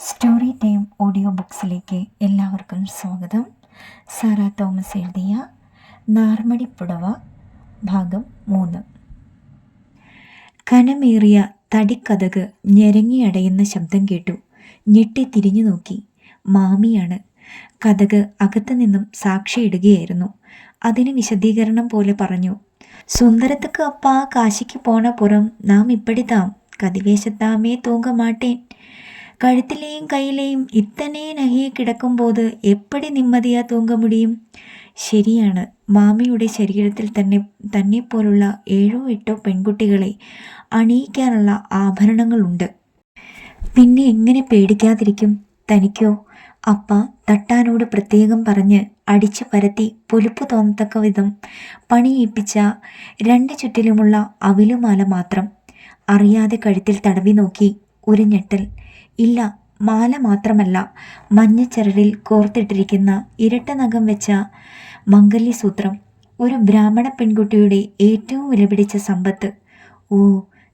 Story time audio ബുക്സിലേക്ക് എല്ലാവർക്കും സ്വാഗതം. Sara Thomas എഴുതിയ നാർമടിപ്പുടവ ഭാഗം മൂന്ന്. കനമേറിയ തടിക്കഥക് ഞെരങ്ങിയടയുന്ന ശബ്ദം കേട്ടു. ഞെട്ടി തിരിഞ്ഞു നോക്കി. മാമിയാണ്. കഥക് അകത്തു നിന്നും സാക്ഷിയിടുകയായിരുന്നു. അതിന് വിശദീകരണം പോലെ പറഞ്ഞു. സുന്ദരത്തുക്ക് അപ്പാ കാശിക്ക് പോണ പുറം നാം ഇപ്പടിതാം കതിവേശത്താമേ തൂങ്ക മാട്ടേൻ കഴുത്തിലെയും കയ്യിലെയും ഇത്തനെ നഹിയെ കിടക്കുമ്പോൾ എപ്പടി നിമ്മതിയാ തൂങ്ക മുടിയും? ശരിയാണ്. മാമിയുടെ ശരീരത്തിൽ തന്നെ തന്നെ പോലുള്ള ഏഴോ എട്ടോ പെൺകുട്ടികളെ അണിയിക്കാനുള്ള ആഭരണങ്ങളുണ്ട്. പിന്നെ എങ്ങനെ പേടിക്കാതിരിക്കും? തനിക്കോ? അപ്പ തട്ടാനോട് പ്രത്യേകം പറഞ്ഞ് അടിച്ചു പരത്തി പൊലിപ്പ് തോന്നത്തക്ക വിധം പണിയിപ്പിച്ച രണ്ട് ചുറ്റിലുമുള്ള അവിലുമാല മാത്രം. അറിയാതെ കഴുത്തിൽ തടവി നോക്കി ഒരു ഞെട്ടൽ ഇല്ല മാല മാത്രമല്ല. മഞ്ഞച്ചരടിൽ കോർത്തിട്ടിരിക്കുന്ന ഇരട്ട നഖം വെച്ച മംഗല്യസൂത്രം ഒരു ബ്രാഹ്മണ പെൺകുട്ടിയുടെ ഏറ്റവും വിലപിടിച്ച സമ്പത്ത്. ഓ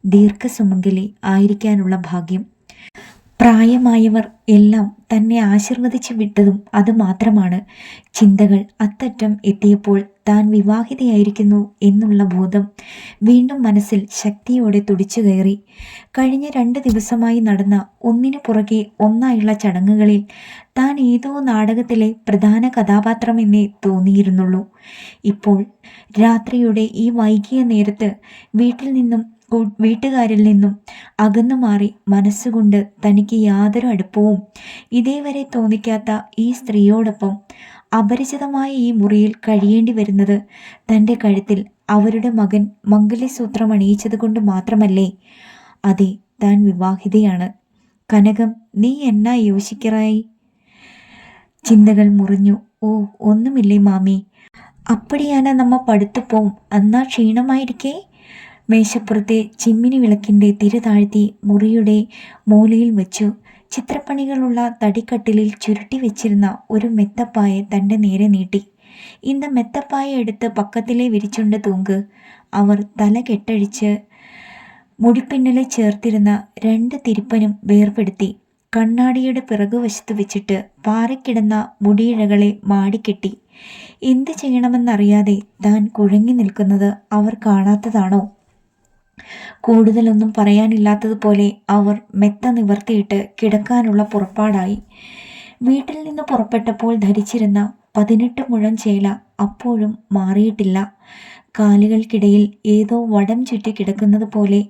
ദീർഘസുമംഗലി ആയിരിക്കാനുള്ള ഭാഗ്യം. പ്രായമായവർ എല്ലാം തന്നെ ആശീർവദിച്ചു വിട്ടതും അതുമാത്രമാണ് ചിന്തകൾ അത്തറ്റം എത്തിയപ്പോൾ താൻ വിവാഹിതയായിരിക്കുന്നു എന്നുള്ള ബോധം വീണ്ടും മനസ്സിൽ ശക്തിയോടെ തുടിച്ചു കയറി. കഴിഞ്ഞ രണ്ട് ദിവസമായി നടന്ന ഒന്നിനു പുറകെ ഒന്നായുള്ള ചടങ്ങുകളിൽ താൻ ഏതോ നാടകത്തിലെ പ്രധാന കഥാപാത്രമെന്നേ തോന്നിയിരുന്നുള്ളൂ. ഇപ്പോൾ രാത്രിയുടെ ഈ വൈകിയ നേരത്ത് വീട്ടിൽ നിന്നും വീട്ടുകാരിൽ നിന്നും അകന്നു മാറി മനസ്സുകൊണ്ട് തനിക്ക് യാതൊരു അടുപ്പവും ഇതേവരെ തോന്നിക്കാത്ത ഈ സ്ത്രീയോടൊപ്പം അപരിചിതമായ ഈ മുറിയിൽ കഴിയേണ്ടി വരുന്നത് തന്റെ കഴുത്തിൽ അവരുടെ മകൻ മംഗല്യസൂത്രം അണിയിച്ചത് കൊണ്ട് മാത്രമല്ലേ? അതെ താൻ വിവാഹിതയാണ്. കനകം നീ എന്നാ യോശിക്കറായി ചിന്തകൾ മുറിഞ്ഞു. ഓ ഒന്നുമില്ലേ മാമി? അപ്പടിയാണ് നമ്മ പോവും അന്നാ ക്ഷീണമായിരിക്കേ? മേശപ്പുറത്തെ ചിമ്മിനി വിളക്കിന്റെ തിര താഴ്ത്തി മുറിയുടെ മൂലയിൽ വെച്ചു. ചിത്രപ്പണികളുള്ള തടിക്കട്ടിലിൽ ചുരുട്ടി വെച്ചിരുന്ന ഒരു മെത്തപ്പായ തന്റെ നേരെ നീട്ടി. ഇന്ന് മെത്തപ്പായ എടുത്ത് പക്കത്തിലെ വിരിച്ചുണ്ട് തൂങ്ക്. അവർ തല കെട്ടഴിച്ച് മുടിപ്പിന്നലെ ചേർത്തിരുന്ന രണ്ട് തിരുപ്പനും വേർപെടുത്തി. കണ്ണാടിയുടെ പിറകുവശത്ത് വെച്ചിട്ട് പാറക്കിടന്ന മുടിയിഴകളെ മാടിക്കെട്ടി. എന്ത് ചെയ്യണമെന്നറിയാതെ താൻ കുഴങ്ങി നിൽക്കുന്നത് അവർ കാണാത്തതാണോ? കൂടുതലൊന്നും പറയാനില്ലാത്തതുപോലെ അവർ മെത്ത നിവർത്തിയിട്ട് കിടക്കാനുള്ള പുറപ്പാടായി. വീട്ടിൽ നിന്ന് പുറപ്പെട്ടപ്പോൾ ധരിച്ചിരുന്ന പതിനെട്ട് മുഴം ചേല അപ്പോഴും മാറിയിട്ടില്ല. കാലുകൾക്കിടയിൽ ഏതോ വടം ചുറ്റി കിടക്കുന്നത് പോലെ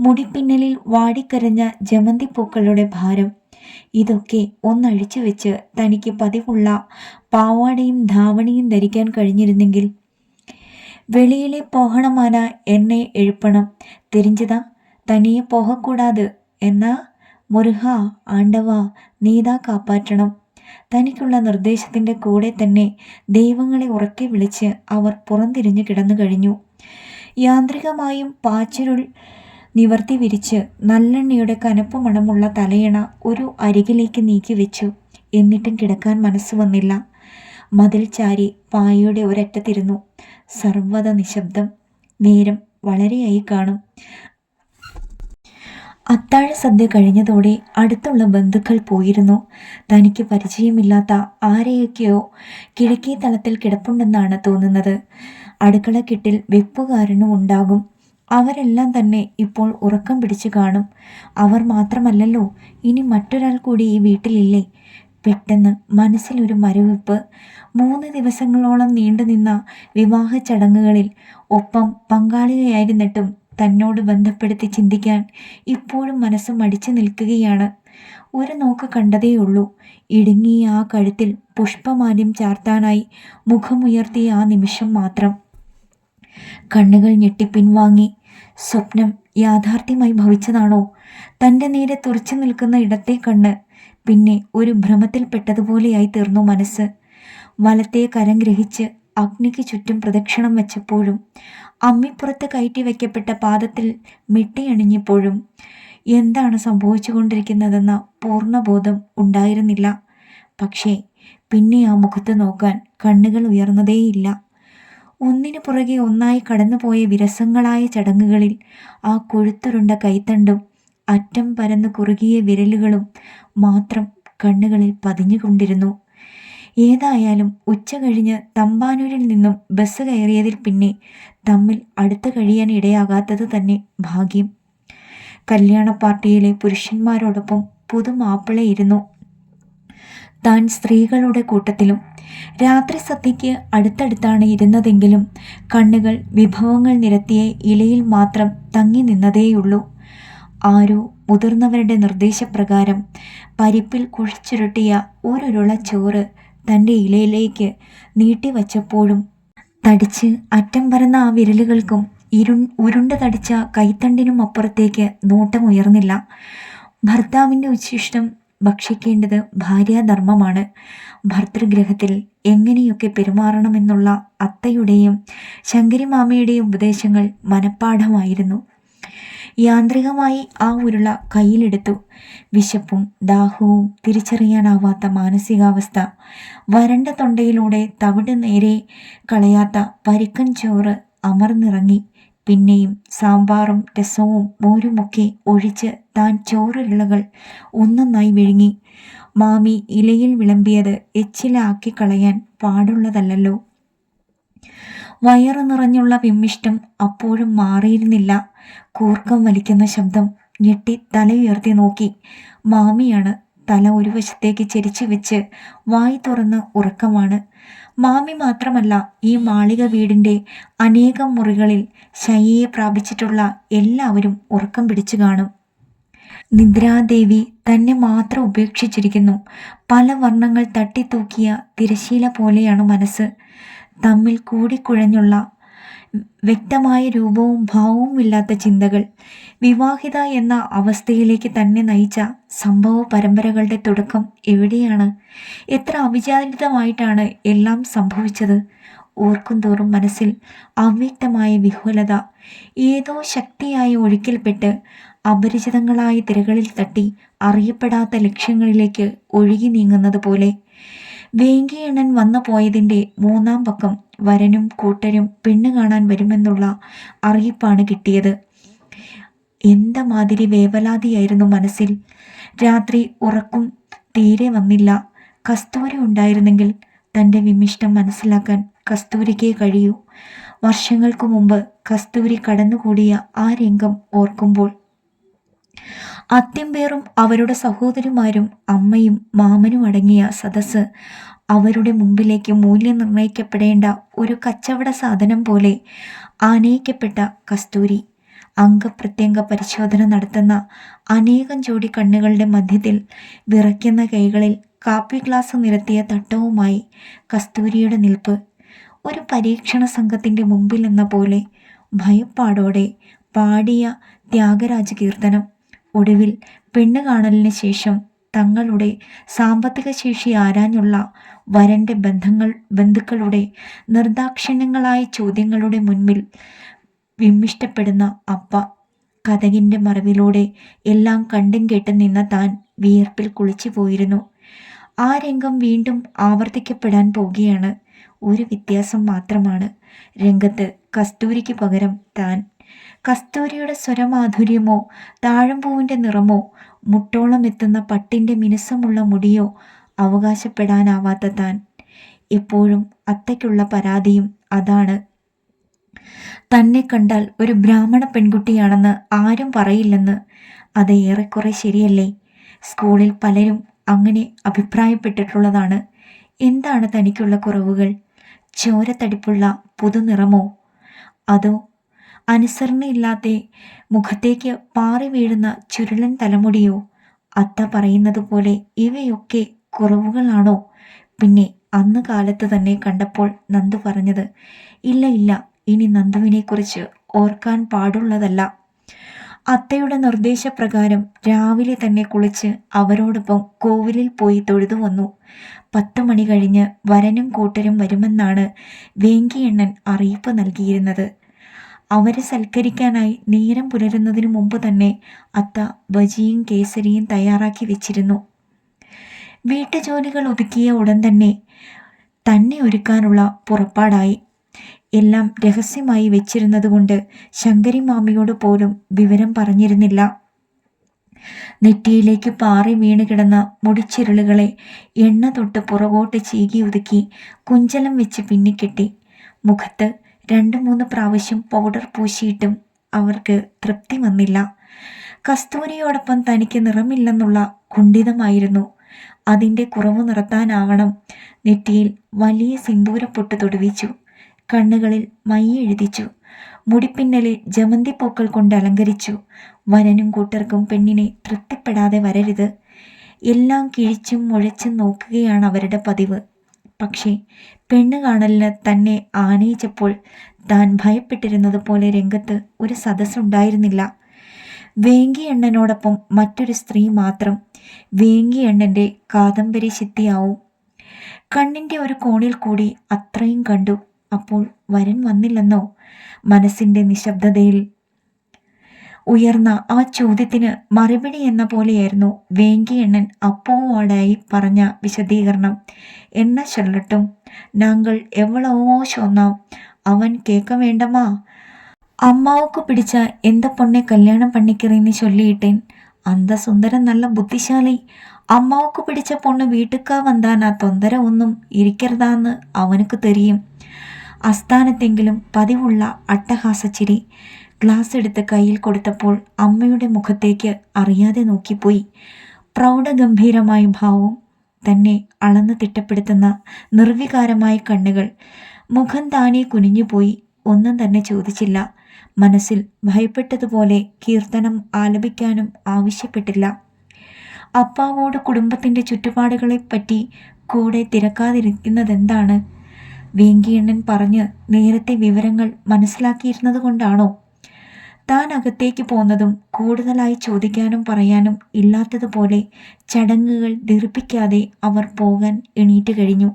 മുടിപ്പിന്നലിൽ വാടിക്കരഞ്ഞ ജമന്തിപ്പൂക്കളുടെ ഭാരം. ഇതൊക്കെ ഒന്നഴിച്ചു വെച്ച് തനിക്ക് പതിവുള്ള പാവാടയും ധാവണിയും ധരിക്കാൻ കഴിഞ്ഞിരുന്നെങ്കിൽ வெளியிலே போகணுமான என்னை எழுப்பணும் தெரிஞ்சுதா தனியே போகக்கூடாது എന്നാ മുരുഹ ആണ്ടവ നീതാ കാപ്പാറ്റണം തനിക്കുള്ള നിർദ്ദേശത്തിൻ്റെ കൂടെ തന്നെ ദൈവങ്ങളെ ഉറക്കെ വിളിച്ച് അവർ പുറംതിരിഞ്ഞു കിടന്നു കഴിഞ്ഞു യാന്ത്രികമായും പാച്ചുരുൾ നിവർത്തി വിരിച്ച് നല്ലെണ്ണയുടെ കനപ്പ് മണമുള്ള തലയണ ഒരു അരികിലേക്ക് നീക്കി വെച്ചു എന്നിട്ടും കിടക്കാൻ മനസ്സ് വന്നില്ല മതിൽ ചാരി പായയുടെ ഒരറ്റത്തിരുന്നു. സർവത നിശബ്ദം നേരം വളരെയായി കാണും. അത്താഴ സദ്യ കഴിഞ്ഞതോടെ അടുത്തുള്ള ബന്ധുക്കൾ പോയിരുന്നു. തനിക്ക് പരിചയമില്ലാത്ത ആരെയൊക്കെയോ കിഴക്കേ തലത്തിൽ കിടപ്പുണ്ടെന്നാണ് തോന്നുന്നത്. അടുക്കള കിട്ടിൽ വെപ്പുകാരനും ഉണ്ടാകും. അവരെല്ലാം തന്നെ ഇപ്പോൾ ഉറക്കം പിടിച്ചു കാണും. അവർ മാത്രമല്ലല്ലോ ഇനി മറ്റൊരാൾ കൂടി ഈ വീട്ടിലില്ലേ? പെട്ടെന്ന് മനസ്സിലൊരു മരവിപ്പ്. മൂന്ന് ദിവസങ്ങളോളം നീണ്ടുനിന്ന വിവാഹ ചടങ്ങുകളിൽ ഒപ്പം പങ്കാളിയായിരുന്നിട്ടും തന്നോട് ബന്ധപ്പെടുത്തി ചിന്തിക്കാൻ ഇപ്പോഴും മനസ്സ് മടിച്ചു നിൽക്കുകയാണ്. ഒരു നോക്ക് കണ്ടതേയുള്ളൂ. ഇടുങ്ങിയ ആ കഴുത്തിൽ പുഷ്പമാല്യം ചാർത്താനായി മുഖമുയർത്തിയ ആ നിമിഷം മാത്രം. കണ്ണുകൾ ഞെട്ടി പിൻവാങ്ങി. സ്വപ്നം യാഥാർത്ഥ്യമായി ഭവിച്ചതാണോ? തന്റെ നേരെ തുറച്ചു നിൽക്കുന്ന ഇടത്തെ കണ്ണ് പിന്നെ ഒരു ഭ്രമത്തിൽപ്പെട്ടതുപോലെയായി തീർന്നു മനസ്സ്. വലത്തെ കരം ഗ്രഹിച്ച് അഗ്നിക്ക് ചുറ്റും പ്രദക്ഷിണം വെച്ചപ്പോഴും അമ്മിപ്പുറത്ത് കയറ്റി വയ്ക്കപ്പെട്ട പാദത്തിൽ മെട്ടിയണിഞ്ഞപ്പോഴും എന്താണ് സംഭവിച്ചുകൊണ്ടിരിക്കുന്നതെന്ന പൂർണബോധം ഉണ്ടായിരുന്നില്ല. പക്ഷേ പിന്നെ ആ മുഖത്ത് നോക്കാൻ കണ്ണുകൾ ഉയർന്നതേയില്ല. ഒന്നിനു പുറകെ ഒന്നായി കടന്നുപോയ വിരസങ്ങളായ ചടങ്ങുകളിൽ ആ കൊഴുത്തുരുണ്ട കൈത്തണ്ടും അറ്റം പരന്ന് കുറുകിയ വിരലുകളും മാത്രം കണ്ണുകളിൽ പതിഞ്ഞുകൊണ്ടിരുന്നു. ഏതായാലും ഉച്ച കഴിഞ്ഞ് തമ്പാനൂരിൽ നിന്നും ബസ് കയറിയതിൽ പിന്നെ തമ്മിൽ അടുത്ത് കഴിയാൻ ഇടയാകാത്തത് തന്നെ ഭാഗ്യം. കല്യാണ പാർട്ടിയിലെ പുരുഷന്മാരോടൊപ്പം പുതുമാപ്പിളയിരുന്നു. താൻ സ്ത്രീകളുടെ കൂട്ടത്തിലും രാത്രി സദ്യയ്ക്ക് അടുത്തടുത്താണ് ഇരുന്നതെങ്കിലും കണ്ണുകൾ വിഭവങ്ങൾ നിരത്തിയ ഇലയിൽ മാത്രം തങ്ങി നിന്നതേയുള്ളൂ. ആരോ മുതിർന്നവരുടെ നിർദ്ദേശപ്രകാരം പരിപ്പിൽ കുഴച്ചുരുട്ടിയ ഒരുരുള ചോറ് തന്റെ ഇലയിലേക്ക് നീട്ടിവച്ചപ്പോഴും തടിച്ച് അറ്റം പറന്ന ആ വിരലുകൾക്കും ഇരു ഉരുണ്ട് തടിച്ച കൈത്തണ്ടിനും അപ്പുറത്തേക്ക് നോട്ടമുയർന്നില്ല. ഭർത്താവിന്റെ ഉച്ഛിഷ്ടം ഭക്ഷിക്കേണ്ടത് ഭാര്യാധർമ്മമാണ്. ഭർത്തൃഗ്രഹത്തിൽ എങ്ങനെയൊക്കെ പെരുമാറണമെന്നുള്ള അത്തയുടെയും ശങ്കരിമാമയുടെയും ഉപദേശങ്ങൾ മനഃപ്പാഠമായിരുന്നു. യാന്ത്രികമായി ആ ഉരുള കയ്യിലെടുത്തു. വിശപ്പും ദാഹവും തിരിച്ചറിയാനാവാത്ത മാനസികാവസ്ഥ. വരണ്ട തൊണ്ടയിലൂടെ തവിട് നേരെ കളയാത്ത പരിക്കൻ ചോറ് അമർന്നിറങ്ങി. പിന്നെയും സാമ്പാറും രസവും മോരുമൊക്കെ ഒഴിച്ച് താൻ ചോറുരുളകൾ ഒന്നൊന്നായി വിഴുങ്ങി. മാമി ഇലയിൽ വിളമ്പിയത് എച്ചിലാക്കി കളയാൻ പാടുള്ളതല്ലല്ലോ. വയറു നിറഞ്ഞുള്ള വിമ്മിഷ്ടം അപ്പോഴും മാറിയിരുന്നില്ല. കൂർക്കം വലിക്കുന്ന ശബ്ദം ഞെട്ടി തലയുയർത്തി നോക്കി. മാമിയാണ് തല ഒരു വശത്തേക്ക് ചെരിച്ചു വെച്ച് വായി തുറന്ന് ഉറക്കമാണ്. മാമി മാത്രമല്ല ഈ മാളിക വീടിന്റെ അനേകം മുറികളിൽ ശയ്യയെ പ്രാപിച്ചിട്ടുള്ള എല്ലാവരും ഉറക്കം പിടിച്ചു കാണും. നിദ്രാദേവി തന്നെ മാത്രം ഉപേക്ഷിച്ചിരിക്കുന്നു. പല വർണങ്ങൾ തട്ടിത്തൂക്കിയ തിരശീല പോലെയാണ് മനസ്സ്. തമ്മിൽ കൂടിക്കുഴഞ്ഞുള്ള വ്യക്തമായ രൂപവും ഭാവവും ഇല്ലാത്ത ചിന്തകൾ. വിവാഹിത എന്ന അവസ്ഥയിലേക്ക് തന്നെ നയിച്ച സംഭവ പരമ്പരകളുടെ തുടക്കം എവിടെയാണ്? എത്ര അവിചാരിതമായിട്ടാണ് എല്ലാം സംഭവിച്ചത്? ഓർക്കും തോറും മനസ്സിൽ അവ്യക്തമായ വിഹുലത ഏതോ ശക്തിയായി ഒഴുക്കിൽപ്പെട്ട് അപരിചിതങ്ങളായ തിരകളിൽ തട്ടി അറിയപ്പെടാത്ത ലക്ഷ്യങ്ങളിലേക്ക് ഒഴുകി നീങ്ങുന്നത് പോലെ. വേങ്കിയണ്ണൻ വന്നു പോയതിന്റെ മൂന്നാം പക്കം വരനും കൂട്ടരും പെണ്ണ് കാണാൻ വരുമെന്നുള്ള അറിയിപ്പാണ് കിട്ടിയത്. എന്തമാതിരി വേവലാതിയായിരുന്നു മനസ്സിൽ. രാത്രി ഉറക്കും തീരെ വന്നില്ല. കസ്തൂരി ഉണ്ടായിരുന്നെങ്കിൽ തന്റെ വിമിഷ്ടം മനസ്സിലാക്കാൻ കസ്തൂരിക്കേ കഴിയൂ. വർഷങ്ങൾക്ക് മുമ്പ് കസ്തൂരി കടന്നുകൂടിയ ആ രംഗം ഓർക്കുമ്പോൾ അത്യമ്പേറും അവരുടെ സഹോദരിമാരും അമ്മയും മാമനും അടങ്ങിയ സദസ്സ് അവരുടെ മുമ്പിലേക്ക് മൂല്യം നിർണയിക്കപ്പെടേണ്ട ഒരു കച്ചവട സാധനം പോലെ ആനയിക്കപ്പെട്ട കസ്തൂരി. അംഗപ്രത്യംഗ പരിശോധന നടത്തുന്ന അനേകം ജോഡി കണ്ണുകളുടെ മധ്യത്തിൽ വിറയ്ക്കുന്ന കൈകളിൽ കാപ്പി ഗ്ലാസ് നിരത്തിയ തട്ടവുമായി കസ്തൂരിയുടെ നിൽപ്പ്. ഒരു പരീക്ഷണ സംഘത്തിന്റെ മുമ്പിൽ എന്ന പോലെ ഭയപ്പാടോടെ പാടിയ ത്യാഗരാജ കീർത്തനം ഒടുവിൽ പെണ്ണ് കാണലിന് ശേഷം തങ്ങളുടെ സാമ്പത്തിക ശേഷി ആരാഞ്ഞുള്ള വരന്റെ ബന്ധങ്ങൾ ബന്ധുക്കളുടെ നിർദാക്ഷിണ്യങ്ങളായ ചോദ്യങ്ങളുടെ മുൻപിൽ വിമ്മിഷ്ടപ്പെടുന്ന അപ്പ കഥകിന്റെ മറവിലൂടെ എല്ലാം കണ്ടും കേട്ടും നിന്ന താൻ വിയർപ്പിൽ കുളിച്ചു പോയിരുന്നു. ആ രംഗം വീണ്ടും ആവർത്തിക്കപ്പെടാൻ പോകുകയാണ് ഒരു വ്യത്യാസം മാത്രമാണ് രംഗത്ത് കസ്തൂരിക്ക് പകരം താൻ കസ്തൂരിയുടെ സ്വരമാധുര്യമോ താഴമ്പൂവിന്റെ നിറമോ മുട്ടോളം എത്തുന്ന പട്ടിന്റെ മിനുസമുള്ള മുടിയോ അവകാശപ്പെടാനാവാത്ത താൻ. എപ്പോഴും അത്തയ്ക്കുള്ള പരാതിയും അതാണ്. തന്നെ കണ്ടാൽ ഒരു ബ്രാഹ്മണ പെൺകുട്ടിയാണെന്ന് ആരും പറയില്ലെന്ന്. അത് ഏറെക്കുറെ ശരിയല്ലേ? സ്കൂളിൽ പലരും അങ്ങനെ അഭിപ്രായപ്പെട്ടിട്ടുള്ളതാണ്. എന്താണ് തനിക്കുള്ള കുറവുകൾ? ചോരത്തടിപ്പുള്ള പുതുനിറമോ? അതോ അനുസരണയില്ലാത്ത മുഖത്തേക്ക് പാറി വീഴുന്ന ചുരുളൻ തലമുടിയോ അത്ത പറയുന്നത് പോലെ ഇവയൊക്കെ കുറവുകളാണോ? പിന്നെ അന്ന് കാലത്ത് തന്നെ കണ്ടപ്പോൾ നന്ദു പറഞ്ഞത് ഇല്ല ഇല്ല ഇനി നന്ദുവിനെക്കുറിച്ച് ഓർക്കാൻ പാടുള്ളതല്ല. അത്തയുടെ നിർദ്ദേശപ്രകാരം രാവിലെ തന്നെ കുളിച്ച് അവരോടൊപ്പം കോവിലിൽ പോയി തൊഴുതു വന്നു. പത്ത് മണി കഴിഞ്ഞ് വരനും കൂട്ടരും വരുമെന്നാണ് വേങ്കിയണ്ണൻ അറിയിപ്പ് നൽകിയിരുന്നത്. അവരെ സൽക്കരിക്കാനായി നേരം പുലരുന്നതിനു മുമ്പ് തന്നെ അത്ത ബജിയും കേസരിയും തയ്യാറാക്കി വെച്ചിരുന്നു. വീട്ടുജോലികൾ ഒതുക്കിയ ഉടൻ തന്നെ തന്നെ ഒരുക്കാനുള്ള പുറപ്പാടായി. എല്ലാം രഹസ്യമായി വെച്ചിരുന്നതുകൊണ്ട് ശങ്കരി മാമിയോട് പോലും വിവരം പറഞ്ഞിരുന്നില്ല. നെറ്റിയിലേക്ക് പാറി വീണ് കിടന്ന മുടിച്ചിരുളുകളെ എണ്ണ തൊട്ട് പുറകോട്ട് ചീകി ഒതുക്കി കുഞ്ചലം വെച്ച് പിന്നിക്കെട്ടി. മുഖത്ത് രണ്ട് മൂന്ന് പ്രാവശ്യം പൗഡർ പൂശിയിട്ടും അവർക്ക് തൃപ്തി വന്നില്ല. കസ്തൂരിയോടൊപ്പം തനിക്ക് നിറമില്ലെന്നുള്ള കുണ്ഠിതമായിരുന്നു. അതിന്റെ കുറവ് നിർത്താനാവണം നെറ്റിയിൽ വലിയ സിന്ദൂരപ്പൊട്ട് തൊടുവിച്ചു. കണ്ണുകളിൽ മൈ എഴുതിച്ചു. മുടിപ്പിന്നലെ ജമന്തിപ്പൂക്കൾ കൊണ്ട് അലങ്കരിച്ചു. വനനും കൂട്ടർക്കും പെണ്ണിനെ തൃപ്തിപ്പെടാതെ വരരുത്. എല്ലാം കിഴിച്ചും മുഴച്ചും നോക്കുകയാണ് അവരുടെ പതിവ്. പക്ഷേ പെണ്ണ് കാണലിന് തന്നെ ആനയിച്ചപ്പോൾ താൻ ഭയപ്പെട്ടിരുന്നത് പോലെ രംഗത്ത് ഒരു സദസ്സുണ്ടായിരുന്നില്ല. വേങ്കിയണ്ണനോടൊപ്പം മറ്റൊരു സ്ത്രീ മാത്രം വേങ്കിയണ്ണന്റെ കാദംബരി ശിത്തിയാവും. കണ്ണിന്റെ ഒരു കോണിൽ കൂടി അത്രയും കണ്ടു. അപ്പോൾ വരൻ വന്നില്ലെന്നോ? മനസ്സിന്റെ നിശബ്ദതയിൽ ഉയർന്ന ആ ചോദ്യത്തിന് മറുപടി എന്ന പോലെയായിരുന്നു വേങ്കിയണ്ണൻ അപ്പോവാടായി പറഞ്ഞ വിശദീകരണം. എണ്ണ ചൊല്ലട്ടും നാങ്കൾ എവ്വളവോ ചൊന്നാം അവൻ കേക്ക വേണ്ടമാ? അമ്മാവക്ക് പിടിച്ച എന്ത പൊണ്ണെ കല്യാണം പണിക്കറിയെന്ന് ചൊല്ലിയിട്ടെൻ? അന്ത സുന്ദരൻ നല്ല ബുദ്ധിശാലി. അമ്മാവക്ക് പിടിച്ച പൊണ്ണ് വീട്ടുക്കാ ആ തൊന്തര ഒന്നും ഇരിക്കരുതാന്ന് അവനക്ക് തെരിയും. അസ്ഥാനത്തെങ്കിലും പതിവുള്ള അട്ടഹാസച്ചിരി. ഗ്ലാസ് എടുത്ത് കയ്യിൽ കൊടുത്തപ്പോൾ അമ്മയുടെ മുഖത്തേക്ക് അറിയാതെ നോക്കിപ്പോയി. പ്രൗഢഗംഭീരമായ ഭാവവും തന്നെ അളന്ന് തിട്ടപ്പെടുത്തുന്ന നിർവികാരമായ കണ്ണുകൾ. മുഖം താനെ കുനിഞ്ഞുപോയി. ഒന്നും തന്നെ ചോദിച്ചില്ല. മനസ്സിൽ ഭയപ്പെട്ടതുപോലെ കീർത്തനം ആലപിക്കാനും ആവശ്യപ്പെട്ടില്ല. അപ്പാവോട് കുടുംബത്തിന്റെ ചുറ്റുപാടുകളെപ്പറ്റി കൂടെ തിരക്കാതിരിക്കുന്നതെന്താണ്? വേങ്കിയണ്ണൻ പറഞ്ഞ് നേരത്തെ വിവരങ്ങൾ മനസ്സിലാക്കിയിരുന്നത് കൊണ്ടാണോ? താൻ അകത്തേക്ക് പോന്നതും കൂടുതലായി ചോദിക്കാനും പറയാനും ഇല്ലാത്തതുപോലെ ചടങ്ങുകൾ ദീർഘിപ്പിക്കാതെ അവർ പോകാൻ എണീറ്റ് കഴിഞ്ഞു.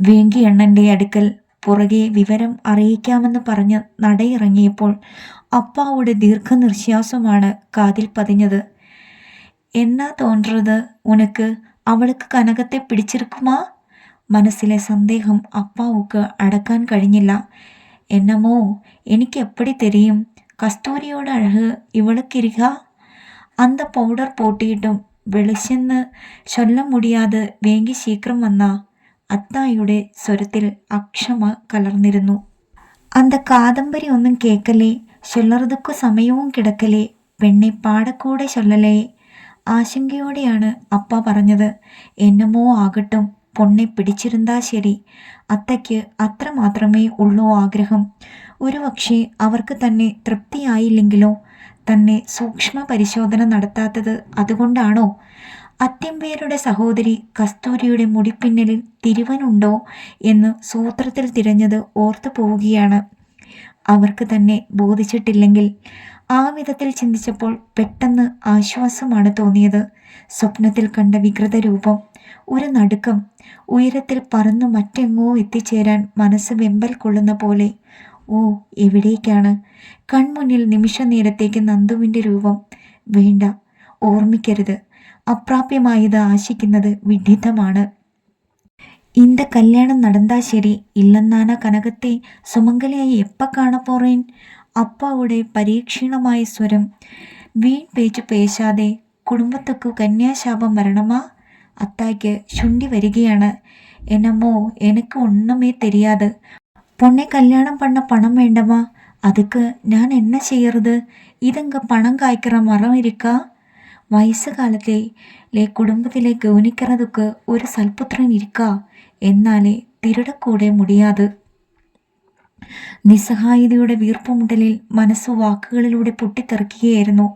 വേങ്കിയണ്ണന്റെ അടുക്കൽ പുറകെ വിവരം അറിയിക്കാമെന്ന് പറഞ്ഞ് നടയിറങ്ങിയപ്പോൾ അപ്പാവുടെ ദീർഘനിർശ്വാസമാണ് കാതിൽ പതിഞ്ഞത്. എന്നാ തോന്നുന്നത് ഉനക്ക് അവൾക്ക് കനകത്തെ പിടിച്ചിരിക്കുമാ? മനസ്സിലെ സന്ദേഹം അപ്പാവുക്ക് അടക്കാൻ കഴിഞ്ഞില്ല. എന്നമോ? എനിക്ക് എപ്പടി തെരിയും? കസ്തൂരിയോട് അഴക് ഇവളുക്കിരിക അന്ത പൗഡർ പോട്ടിയിട്ടും വെളിച്ചെന്ന് ചൊല്ല മുടിയാതെ വേങ്കി ശീക്രം വന്ന അത്തായുടെ സ്വരത്തിൽ അക്ഷമ കലർന്നിരുന്നു. അന്ത കാദംബരി ഒന്നും കേക്കലേ ചൊല്ലറുതുക്കു സമയവും കിടക്കലേ? പെണ്ണെ പാടക്കൂടെ ചൊല്ലലേ? ആശങ്കയോടെയാണ് അപ്പ പറഞ്ഞത്. എന്നമോ ആകട്ടും പൊണ്ണെ പിടിച്ചിരുന്നാ ശരി. അത്തയ്ക്ക് അത്ര മാത്രമേ ഉള്ളൂ ആഗ്രഹം. ഒരുപക്ഷെ അവർക്ക് തന്നെ തൃപ്തിയായില്ലെങ്കിലോ? തന്നെ സൂക്ഷ്മ പരിശോധന നടത്താത്തത് അതുകൊണ്ടാണോ? അത്യമ്പേരുടെ സഹോദരി കസ്തൂരിയുടെ മുടിപ്പിന്നലിൽ തിരുവനുണ്ടോ എന്ന് സൂത്രത്തിൽ തിരഞ്ഞത് ഓർത്തു പോവുകയാണ്. അവർക്ക് തന്നെ ബോധിച്ചിട്ടില്ലെങ്കിൽ. ആ വിധത്തിൽ ചിന്തിച്ചപ്പോൾ പെട്ടെന്ന് ആശ്വാസമാണ് തോന്നിയത്. സ്വപ്നത്തിൽ കണ്ട വികൃത രൂപം. ഒരു നടുക്കം ഉയരത്തിൽ പറന്നു മറ്റെങ്ങോ എത്തിച്ചേരാൻ മനസ്സ് വെമ്പൽ കൊള്ളുന്ന പോലെ ഓ എവിടേക്കാണ് കൺമുന്നിൽ നിമിഷ നേരത്തേക്ക് നന്ദുവിൻ്റെ രൂപം വേണ്ട ഓർമ്മിക്കരുത് അപ്രാപ്യമായത് ആശിക്കുന്നത് വിഡിതമാണ് இந்த கல்யாணம் நடந்தா ശരി ഇല്ലെന്നാന കനകത്തെ സുമംഗലയായി എപ്പ കാണപ്പോറേൻ അപ്പാവുടെ പരീക്ഷീണമായ സ്വരം വീൺ പേച്ചു പേശാതെ കുടുംബത്തുക്കു കന്യാശാപം വരണമാ അത്തായ്ക്ക് ശുണ്ടി വരികയാണ്. എന്നമ്മോ എനിക്ക് ഒന്നുമേ தெரியாது പൊണ്ണെ കല്യാണം പണ പണം വേണ്ടമ്മ. അതുക്ക് ഞാൻ എന്ന ചെയ്യരുത്? ഇതെങ്ക പണം കായ്ക്കറ മറം ഇരിക്കാ? വയസ്സുകാലത്തെ ലെ കുടുംബത്തിലെ ഗൗനിക്കറതുക്ക് ഒരു സൽപുത്രൻ ഇരിക്ക. എന്നാലേ തിരുടക്കൂടെ മുടിയാത്. നിസ്സഹായതയുടെ വീർപ്പുമുട്ടലിൽ മനസ്സ് വാക്കുകളിലൂടെ പൊട്ടിത്തെറിക്കുകയായിരുന്നു.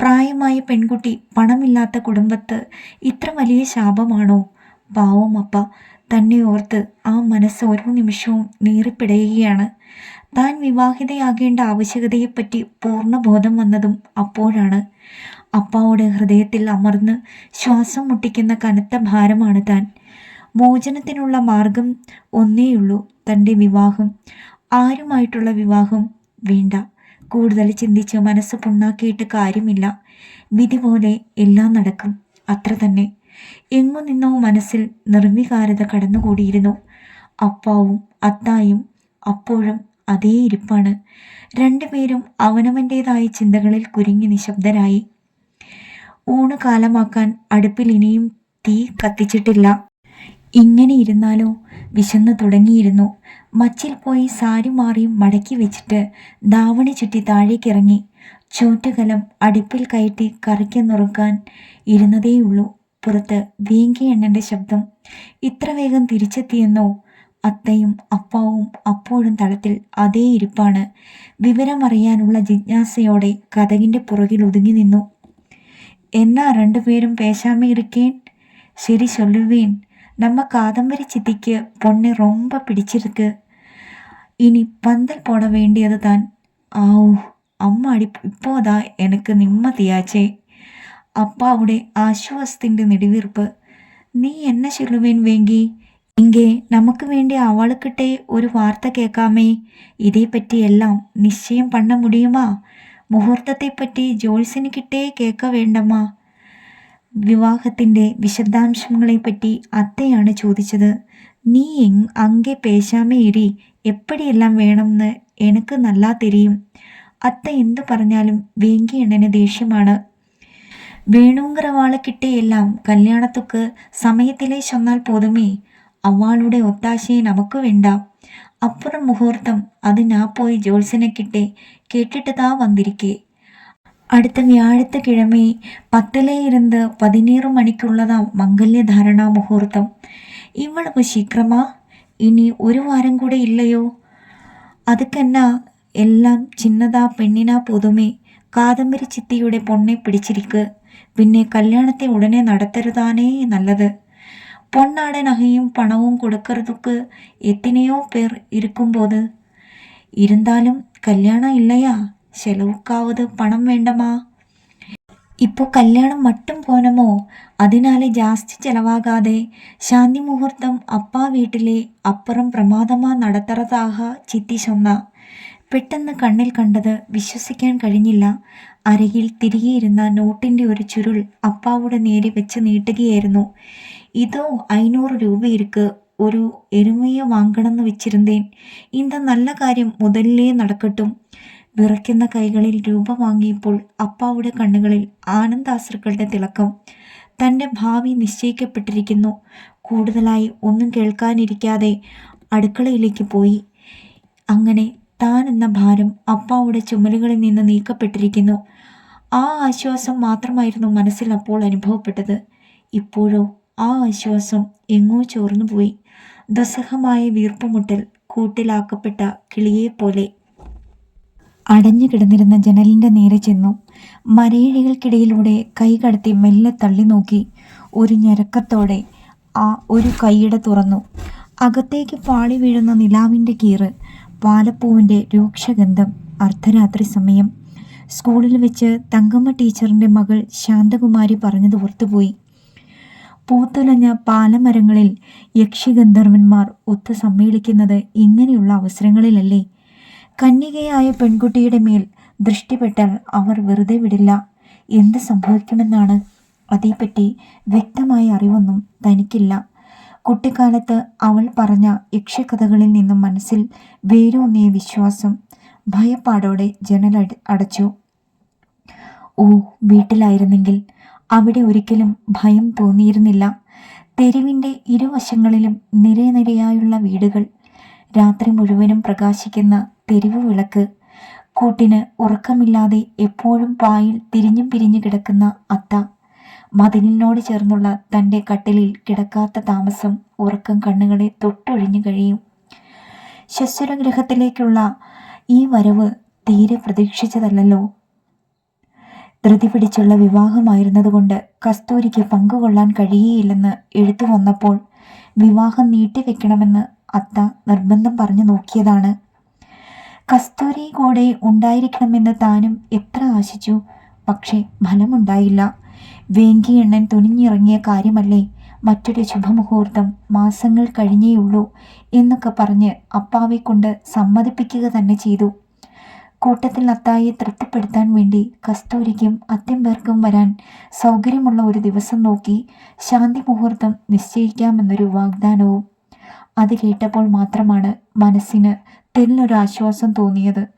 പ്രായമായ പെൺകുട്ടി പണമില്ലാത്ത കുടുംബത്ത് ഇത്ര വലിയ ശാപമാണോ? പാവം അപ്പ തന്നെ ഓർത്ത് ആ മനസ്സ് ഓരോ നിമിഷവും നീറിപ്പിടയുകയാണ്. താൻ വിവാഹിതയാകേണ്ട ആവശ്യകതയെപ്പറ്റി പൂർണ ബോധം വന്നതും അപ്പോഴാണ്. അപ്പാവുടെ ഹൃദയത്തിൽ അമർന്ന് ശ്വാസം മുട്ടിക്കുന്ന കനത്ത ഭാരമാണ് താൻ. മോചനത്തിനുള്ള മാർഗം ഒന്നേയുള്ളൂ തന്റെ വിവാഹം. ആരുമായിട്ടുള്ള വിവാഹം വേണ്ട. കൂടുതൽ ചിന്തിച്ച് മനസ്സ് പുണ്ണാക്കിയിട്ട് കാര്യമില്ല. വിധി പോലെ എല്ലാം നടക്കും. അത്ര തന്നെ. എങ്ങു നിന്നോ മനസ്സിൽ നിർവികാരത കടന്നുകൂടിയിരുന്നു. അപ്പാവും അത്തായും അപ്പോഴും അതേ ഇരിപ്പാണ്. രണ്ടുപേരും അവനവന്റേതായ ചിന്തകളിൽ കുരുങ്ങി നിശബ്ദരായി. ഊണ് കാലമാക്കാൻ അടുപ്പിൽ ഇനിയും തീ കത്തിച്ചിട്ടില്ല. ഇങ്ങനെ ഇരുന്നാലോ? വിശന്നു തുടങ്ങിയിരുന്നു. മച്ചിൽ പോയി സാരി മാറിയും മടക്കി വെച്ചിട്ട് ദാവണി ചുറ്റി താഴേക്കിറങ്ങി. ചൂറ്റുകലം അടുപ്പിൽ കയറ്റി കറിക്ക് നുറുക്കാൻ ഇരുന്നതേയുള്ളൂ. പുറത്ത് വീങ്കി എണ്ണന്റെ ശബ്ദം. ഇത്ര വേഗം തിരിച്ചെത്തിയെന്നോ? അത്തയും അപ്പാവും അപ്പോഴും തളത്തിൽ അതേ ഇരിപ്പാണ്. വിവരമറിയാനുള്ള ജിജ്ഞാസയോടെ കഥകിന്റെ പുറകിൽ ഒതുങ്ങി നിന്നു. എന്നാ രണ്ടുപേരും പേശാമ ഇരിക്കേൻ ശരി ചൊല്ലുവേൻ. நம்ம காதம்பரி சித்திக்கு பொண்ணை ரொம்ப பிடிச்சிருக்கு இனி பந்தல் போட வேண்டியது தான் ஆவ் അമ്മാടി ഇപ്പോൾ അതാ എനിക്ക് നിമ്മ തിയാച്ചേ. അപ്പാവുടെ ആശ്വാസത്തിന്റെ നെടുവീർപ്പ്. നീ എന്നെ ചൊല്ലുവേൻ വേങ്കി? ഇங்கே നമുക്ക് വേണ്ടി അവൾക്കിട്ടേ ഒരു വാർത്ത കേൾക്കാമേ ഇതേപ്പറ്റിയെല്ലാം നിശ്ചയം പണ്ണ മുടിയുമാ. മുഹൂർത്തത്തെപ്പറ്റി ജോൽസിന് കിട്ടേ കേൾക്ക വേണ്ടമ്മ. വിവാഹത്തിന്റെ വിശദാംശങ്ങളെപ്പറ്റി അത്തയാണ് ചോദിച്ചത്. നീ എങ് അങ്കെ പേശാമേരി എപ്പടിയെല്ലാം വേണമെന്ന് എനിക്ക് നല്ലാ തെരിയും. അത്ത എന്തു പറഞ്ഞാലും വേങ്കിയണ്ണന് ദേഷ്യമാണ്. വേണുങ്കറവാൾ കിട്ടിയെല്ലാം കല്യാണത്തുക്ക് സമയത്തിലേ ചൊന്നാൽ പോതുമേ. അവളുടെ ഒത്താശയെ നമുക്ക് വേണ്ട. അപ്പുറം മുഹൂർത്തം അത് ഞാൻ പോയി ജോത്സ്യനെക്കിട്ടെ കേട്ടിട്ട് താ വന്നിരിക്കേ. അടുത്ത വ്യാഴത്തെ കിഴമേ പത്തലയിരുന്ന് പതിനേറ് മണിക്കുള്ളതാം മംഗല്യധാരണാ മുഹൂർത്തം ഇവൾക്ക് ശീക്രമാ ഇനി ഒരു വാരം കൂടെ ഇല്ലയോ അതുക്കെന്നാ എല്ലാം ചിന്നതാ പെണ്ണിനാ പുതുമേ കാദംബരി ചിത്തിയുടെ പൊണ്ണെ പിടിച്ചിരിക്ക് പിന്നെ കല്യാണത്തെ ഉടനെ നടത്തരുതാനേ നല്ലത് പൊണ്ണാടൻ അകയും പണവും കൊടുക്കരുതുക്ക് എത്തിനെയോ പേർ ഇരിക്കുമ്പോൾ ഇരുന്നാലും കല്യാണം ഇല്ലയാ ചെലവുക്കാവത് പണം വേണ്ടമാ ഇപ്പോൾ കല്യാണം മട്ടും പോനമോ അതിനാലെ ജാസ്തി ചെലവാകാതെ ശാന്തി മുഹൂർത്തം അപ്പാ വീട്ടിലെ അപ്പുറം പ്രമാദമാ നടത്തറതാഹ ചിത്തി ചൊന്ന പെട്ടെന്ന് കണ്ണിൽ കണ്ടത് വിശ്വസിക്കാൻ കഴിഞ്ഞില്ല അരയിൽ തിരികെ ഇരുന്ന നോട്ടിൻ്റെ ഒരു ചുരുൾ അപ്പാവുടെ നേരെ വെച്ച് നീട്ടുകയായിരുന്നു ഇതോ ஐநூறு രൂപ ഇരിക്ക് ഒരു എരുമയെ വാങ്ങണമെന്ന് വെച്ചിരുന്നേൻ இந்த നല്ല കാര്യം മുതലിലേ നടക്കട്ടും വിറയ്ക്കുന്ന കൈകളിൽ രൂപ വാങ്ങിയപ്പോൾ അപ്പാവുടെ കണ്ണുകളിൽ ആനന്ദാശ്രുക്കളുടെ തിളക്കം. തന്റെ ഭാവി നിശ്ചയിക്കപ്പെട്ടിരിക്കുന്നു. കൂടുതലായി ഒന്നും കേൾക്കാനിരിക്കാതെ അടുക്കളയിലേക്ക് പോയി. അങ്ങനെ താൻ എന്ന ഭാരം അപ്പാവുടെ ചുമലുകളിൽ നിന്ന് നീക്കപ്പെട്ടിരിക്കുന്നു. ആ ആശ്വാസം മാത്രമായിരുന്നു മനസ്സിൽ അപ്പോൾ അനുഭവപ്പെട്ടത്. ഇപ്പോഴോ ആ ആശ്വാസം എങ്ങോ ചോർന്നുപോയി. ദുസ്സഹമായ വീർപ്പുമുട്ടൽ കൂട്ടിലാക്കപ്പെട്ട കിളിയെപ്പോലെ അടഞ്ഞു കിടന്നിരുന്ന ജനലിന്റെ നേരെ ചെന്നു. മരയിഴികൾക്കിടയിലൂടെ കൈ കടത്തി മെല്ലെ തള്ളി നോക്കി. ഒരു ഞരക്കത്തോടെ ആ ഒരു കൈയിട തുറന്നു. അകത്തേക്ക് പാളി വീഴുന്ന നിലാവിന്റെ കീറ് പാലപ്പൂവിന്റെ രൂക്ഷഗന്ധം അർദ്ധരാത്രി സമയം. സ്കൂളിൽ വെച്ച് തങ്കമ്മ ടീച്ചറിന്റെ മകൾ ശാന്തകുമാരി പറഞ്ഞത് ഓർത്തുപോയി. പൂത്തുലഞ്ഞ പാലമരങ്ങളിൽ യക്ഷിഗന്ധർവന്മാർ ഒത്തു സമ്മേളിക്കുന്നത് ഇങ്ങനെയുള്ള അവസരങ്ങളിലല്ലേ? കന്യകയായ പെൺകുട്ടിയുടെ മേൽ ദൃഷ്ടിപ്പെട്ടാൽ അവർ വെറുതെ വിടില്ല. എന്ത് സംഭവിക്കുമെന്നാണ് അതേപ്പറ്റി വ്യക്തമായ അറിവൊന്നും തനിക്കില്ല. കുട്ടിക്കാലത്ത് അവൾ പറഞ്ഞ യക്ഷകഥകളിൽ നിന്നും മനസ്സിൽ വേരൂന്നിയ വിശ്വാസം ഭയപ്പാടോടെ ജനൽ അടച്ചു. ഓ വീട്ടിലായിരുന്നെങ്കിൽ അവിടെ ഒരിക്കലും ഭയം തോന്നിയിരുന്നില്ല. തെരുവിന്റെ ഇരുവശങ്ങളിലും നിരനിരയായുള്ള വീടുകൾ രാത്രി മുഴുവനും പ്രകാശിക്കുന്ന തെരുവ് വിളക്ക് കൂട്ടിന് ഉറക്കമില്ലാതെ എപ്പോഴും പായിൽ തിരിഞ്ഞും പിരിഞ്ഞു കിടക്കുന്ന അത്ത. മതിലിനോട് ചേർന്നുള്ള തന്റെ കട്ടിലിൽ കിടക്കാത്ത താമസം ഉറക്കം കണ്ണുകളെ തൊട്ടൊഴിഞ്ഞു കഴിയും. ശശ്വരഗ്രഹത്തിലേക്കുള്ള ഈ വരവ് തീരെ പ്രതീക്ഷിച്ചതല്ലോ ധൃതി പിടിച്ചുള്ള വിവാഹമായിരുന്നതുകൊണ്ട് കസ്തൂരിക്ക് പങ്കുകൊള്ളാൻ കഴിയുകയില്ലെന്ന് എഴുത്തു വന്നപ്പോൾ വിവാഹം നീട്ടിവെക്കണമെന്ന് അത്ത നിർബന്ധം പറഞ്ഞു നോക്കിയതാണ്. കസ്തൂരി കൂടെ ഉണ്ടായിരിക്കണമെന്ന് താനും എത്ര ആശിച്ചു. പക്ഷേ ഫലമുണ്ടായില്ല. വേങ്കിയണ്ണൻ തുനിഞ്ഞിറങ്ങിയ കാര്യമല്ലേ? മറ്റൊരു ശുഭമുഹൂർത്തം മാസങ്ങൾ കഴിഞ്ഞേയുള്ളൂ എന്നൊക്കെ പറഞ്ഞ് അപ്പാവെ കൊണ്ട് സമ്മതിപ്പിക്കുക തന്നെ ചെയ്തു. കൂട്ടത്തിൽ അത്തായെ തൃപ്തിപ്പെടുത്താൻ വേണ്ടി കസ്തൂരിക്കും അത്യമ്പേർക്കും വരാൻ സൗകര്യമുള്ള ഒരു ദിവസം നോക്കി ശാന്തി മുഹൂർത്തം നിശ്ചയിക്കാമെന്നൊരു വാഗ്ദാനവും അത് കേട്ടപ്പോൾ മാത്രമാണ് മനസ്സിന് തെല്ലൊരു ആശ്വാസം തോന്നിയത്.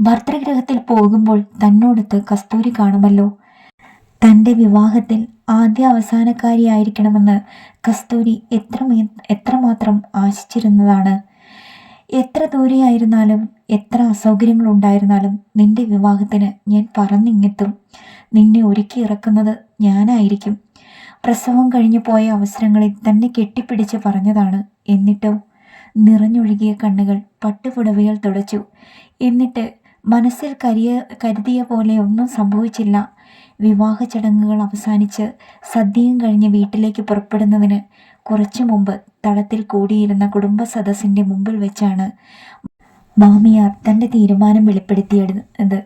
ഭർത്തൃഗ്രഹത്തിൽ പോകുമ്പോൾ തന്നോടത്ത് കസ്തൂരി കാണുമല്ലോ. തന്റെ വിവാഹത്തിൽ ആദ്യ അവസാനക്കാരിയായിരിക്കണമെന്ന് കസ്തൂരി എത്ര എത്രമാത്രം ആശിച്ചിരുന്നതാണ്. എത്ര ദൂരെയായിരുന്നാലും എത്ര അസൗകര്യങ്ങളുണ്ടായിരുന്നാലും നിന്റെ വിവാഹത്തിന് ഞാൻ പറന്നിങ്ങെത്തും. നിന്നെ ഒരുക്കി ഇറക്കുന്നത് ഞാനായിരിക്കും. പ്രസവം കഴിഞ്ഞു പോയ അവസരങ്ങളിൽ തന്നെ കെട്ടിപ്പിടിച്ച് പറഞ്ഞതാണ്. എന്നിട്ടോ നിറഞ്ഞൊഴുകിയ കണ്ണുകൾ പട്ടുപുടവകൾ തുടച്ചു. എന്നിട്ട് മനസ്സിൽ കരിയ കരുതിയ പോലെ ഒന്നും സംഭവിച്ചില്ല. വിവാഹ ചടങ്ങുകൾ അവസാനിച്ച് സദ്യയും കഴിഞ്ഞ് വീട്ടിലേക്ക് പുറപ്പെടുന്നതിന് കുറച്ചു മുമ്പ് തളത്തിൽ കൂടിയിരുന്ന കുടുംബ സദസ്സിന്റെ മുമ്പിൽ വെച്ചാണ് മാമിയാർ തന്റെ തീരുമാനം വെളിപ്പെടുത്തിയത്.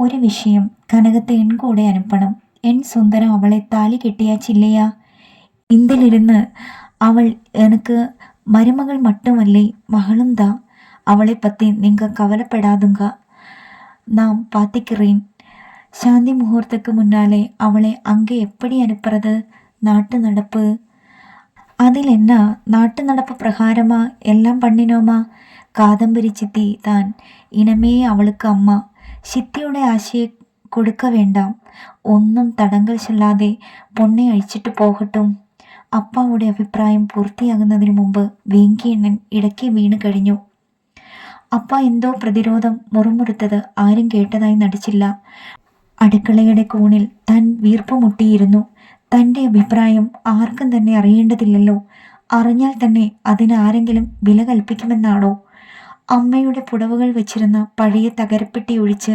ഒരു വിഷയം കനകത്തെ എൻ കൂടെ അനുപ്പണം. എൻ സുന്ദരം അവളെ താലി കെട്ടിയ ചില്ലയാ? ഇന്തിലിരുന്ന് അവൾ എനക്ക് மருமகள் மட்டும் இல்லை மகளும் தான் அவளை பற்றி நீங்கள் கவலைப்படாதுங்க. நான் பார்த்துக்கிறேன் சாந்தி முகூர்த்துக்கு முன்னாலே அவளை அங்கே எப்படி அனுப்புறது? நாட்டு நடப்பு. அதில் என்ன? நாட்டு நடப்பு பிரகாரமா எல்லாம் பண்ணினோமா? காதம்பரி சித்தி தான். இனமே அவளுக்கு அம்மா. சித்தியோட ஆசையை കൊടുക്ക വേണ്ടാം ഒന്നും തടങ്കൽ ചെല്ലാതെ പൊണ്ണെ അഴിച്ചിട്ട് പോകട്ടും അപ്പാവുടെ അഭിപ്രായം പൂർത്തിയാകുന്നതിന് മുമ്പ് വേങ്കിയണ്ണൻ ഇടയ്ക്ക് വീണ് കഴിഞ്ഞു. അപ്പ എന്തോ പ്രതിരോധം മുറുമുറുത്തത് ആരും കേട്ടതായി നടിച്ചില്ല. അടുക്കളയുടെ കോണിൽ താൻ വീർപ്പുമുട്ടിയിരുന്നു തന്റെ അഭിപ്രായം ആർക്കും തന്നെ അറിയേണ്ടതില്ലല്ലോ. അറിഞ്ഞാൽ തന്നെ അതിന് ആരെങ്കിലും വില കൽപ്പിക്കുമെന്നാണോ? അമ്മയുടെ പുടവുകൾ വെച്ചിരുന്ന പഴയ തകരപ്പെട്ടി ഒഴിച്ച്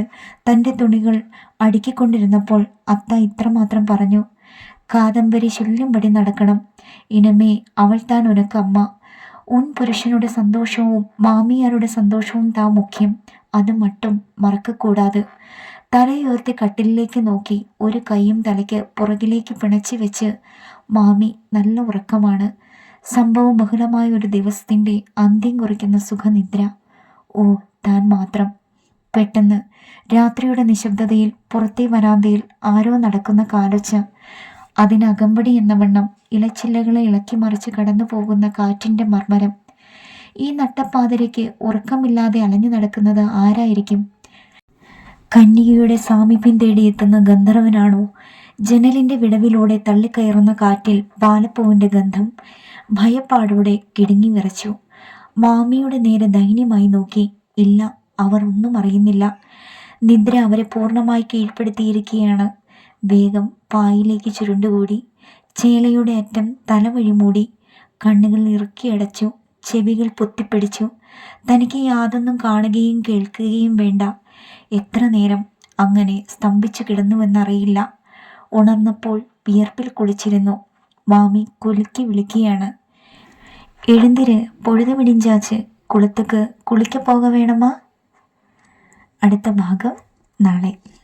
തന്റെ തുണികൾ അടുക്കിക്കൊണ്ടിരുന്നപ്പോൾ അത്ത ഇത്രമാത്രം പറഞ്ഞു. കാദംബരി ശല്യംപടി നടക്കണം. ഇനമേ അവൾ താൻ ഉനക്കമ്മ. ഉൻ പുരുഷനുടെ സന്തോഷവും മാമിയാരുടെ സന്തോഷവും താ മുഖ്യം. അത് മട്ടും മറക്കക്കൂടാതെ. തലയുയർത്തി കട്ടിലിലേക്ക് നോക്കി ഒരു കൈയും തലയ്ക്ക് പുറകിലേക്ക് പിണച്ചു വെച്ച് മാമി നല്ല ഉറക്കമാണ്. സംഭവം ബഹുലമായ ഒരു ദിവസത്തിന്റെ അന്ത്യം കുറിക്കുന്ന സുഖനിദ്ര. ഓ താൻ മാത്രം. പെട്ടെന്ന്. രാത്രിയുടെ നിശബ്ദതയിൽ പുറത്തെ വരാന്തയിൽ ആരോ നടക്കുന്ന കാലൊച്ച. അതിനകമ്പടി എന്ന വണ്ണം ഇലച്ചില്ലകളെ ഇളക്കി മറിച്ച് കടന്നു പോകുന്ന കാറ്റിന്റെ മർമ്മരം. ഈ നട്ടപ്പാതിരയ്ക്ക് ഉറക്കമില്ലാതെ അലഞ്ഞു നടക്കുന്നത് ആരായിരിക്കും? കന്യകയുടെ സാമീപ്യം തേടിയെത്തുന്ന ഗന്ധർവനാണോ? ജനലിന്റെ വിടവിലൂടെ തള്ളിക്കയറുന്ന കാറ്റിൽ പാലപ്പൂവിന്റെ ഗന്ധം ഭയപ്പാടോടെ കിടുങ്ങി വിറച്ചു. മാമിയുടെ നേരെ ദൈന്യമായി നോക്കി. ഇല്ല അവർ ഒന്നും അറിയുന്നില്ല. നിദ്ര അവരെ പൂർണമായി കീഴ്പ്പെടുത്തിയിരിക്കുകയാണ്. വേഗം വായിലേക്ക് ചുരുണ്ടുകൂടി. ചേലയുടെ അറ്റം തലവഴി മൂടി. കണ്ണുകൾ ഇറുക്കിയടച്ചു ചെവികൾ പൊത്തിപ്പിടിച്ചു. തനിക്ക് യാതൊന്നും കാണുകയും കേൾക്കുകയും വേണ്ട. എത്ര നേരം അങ്ങനെ സ്തംഭിച്ചു കിടന്നുവെന്നറിയില്ല. ഉണർന്നപ്പോൾ വിയർപ്പിൽ കുളിച്ചിരുന്നു. മാമി കുലുക്കി വിളിക്കുകയാണ്. എഴുന്തിര് പൊഴുതു പിടിഞ്ചാച്ച് കുളത്തുക്ക് കുളിക്ക പോക വേണമാ? അടുത്ത ഭാഗം നാളെ.